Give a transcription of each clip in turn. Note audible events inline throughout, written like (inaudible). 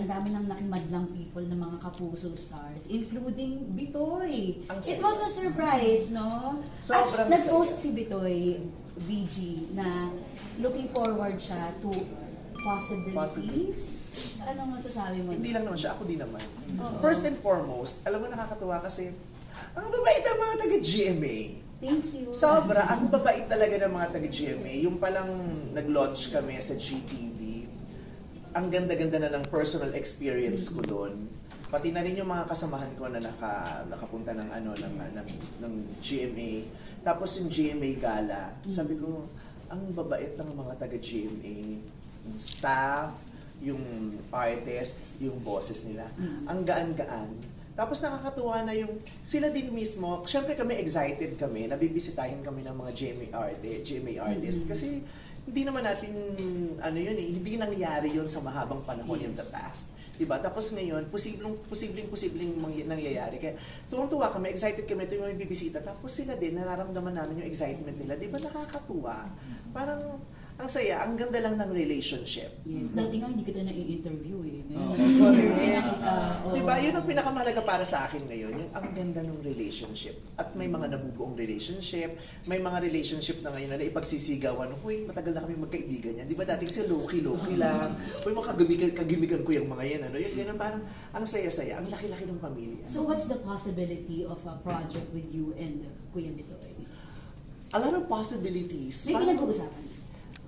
Ang dami ng nakimadlang people ng mga kapuso stars, including Bitoy. It was a surprise, no? Sobrang At nag-post si Bitoy, VG, na looking forward siya to possibilities. Anong masasabi mo? Hindi lang naman siya, ako din naman. Oo. First and foremost, alam mo nakakatuwa kasi, ang babait ang mga taga-GMA. Thank you. Sobra, ang babait talaga ng mga taga-GMA. Yung palang nag-launch kami sa GTV, ang ganda-ganda na ng personal experience ko doon. Pati na rin yung mga kasamahan ko na naka, nakapunta ng ano ng, ng, ng GMA. Tapos yung GMA gala, sabi ko, ang babait ng mga taga-GMA, yung staff, yung artists, yung bosses nila. Mm. Ang gaan-gaan. Tapos nakakatuwa na yung sila din mismo, syempre kami excited kami, nabibisitahin kami ng mga GMA artist, GMA artist Mm. kasi hindi naman natin ano yun eh, hindi nangyari yun sa mahabang panahon in the Yes. past. Diba? Tapos ngayon, posibleng, posibleng, posibleng nangyayari. Kaya tuwang-tuwa kami, excited kami, ito yung mga bibisita. Tapos sila din, nararamdaman namin yung excitement nila. Di ba nakakatuwa? Parang, ang saya, ang ganda lang ng relationship. Yes, dati nga hindi kita na-i-interview eh. Oo. (laughs) Oo. Diba? Yun ang pinakamahalaga para sa akin ngayon, yung ang ganda ng relationship. At may mga nabubuong relationship, may mga relationship na ngayon na ipagsisigawan, huy, matagal na kami magkaibigan yan. Di ba dating si Loki, Loki lang. Huy, mga kagimikan, kagimikan ko yung mga yan. Ano? Yung ganun, parang ang saya-saya, ang laki-laki ng pamilya. So what's the possibility of a project with you and Kuya Bitoy? a lot of possibilities. May pinag-uusapan.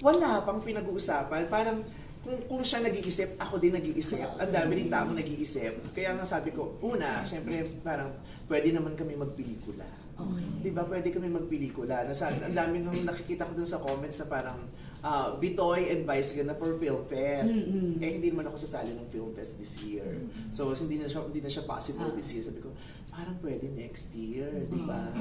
Wala pang pinag-uusapan. Parang kung, kung siya nag-iisip, ako din nag-iisip. Ang dami rin tao nag-iisip. Kaya nga sabi ko, una, syempre, parang pwede naman kami magpelikula. Okay. Di ba pwede kami magpelikula? Nasa, ang dami ng nakikita ko dun sa comments na parang ah, Bitoy advice ka na for Film Fest. Mm-mm. Eh, hindi naman ako sasali ng Film Fest this year. So, hindi na siya, hindi na siya possible Ah. this year. Sabi ko, parang pwede next year, di ba?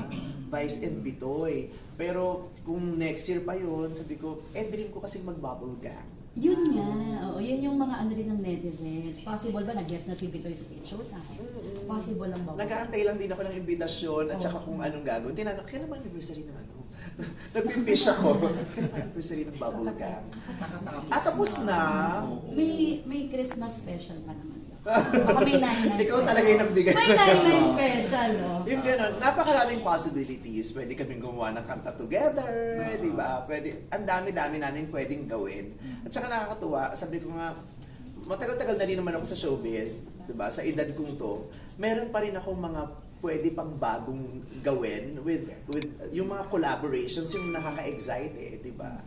Vice and Bitoy. Pero kung next year pa yun, sabi ko, eh, dream ko kasi mag-bubble gang. Yun nga, oo, yun yung mga ano rin ng netizens. Possible ba nag-guest na si Bitoy sa Showtime? Possible lang ba? Nag-aantay lang din ako ng imbitasyon at saka Oo. kung anong gagawin. Tinanong, kailan ba anniversary ng ano? Nagpipish ako. Ba anniversary ng bubble gang? Ah, tapos na. May may Christmas special pa naman. Baka may 99 Ikaw talaga yung nagbigay. May 99 special, no? Yung gano'n, napakaraming possibilities. Pwede kaming gumawa ng kanta together, di ba? Pwede, ang dami-dami namin pwedeng gawin. At saka nakakatuwa, sabi ko nga, matagal-tagal na rin naman ako sa showbiz, di ba? Sa edad kong to, meron pa rin akong mga pwede pang bagong gawin with with yung mga collaborations yung nakaka-excite eh, di ba?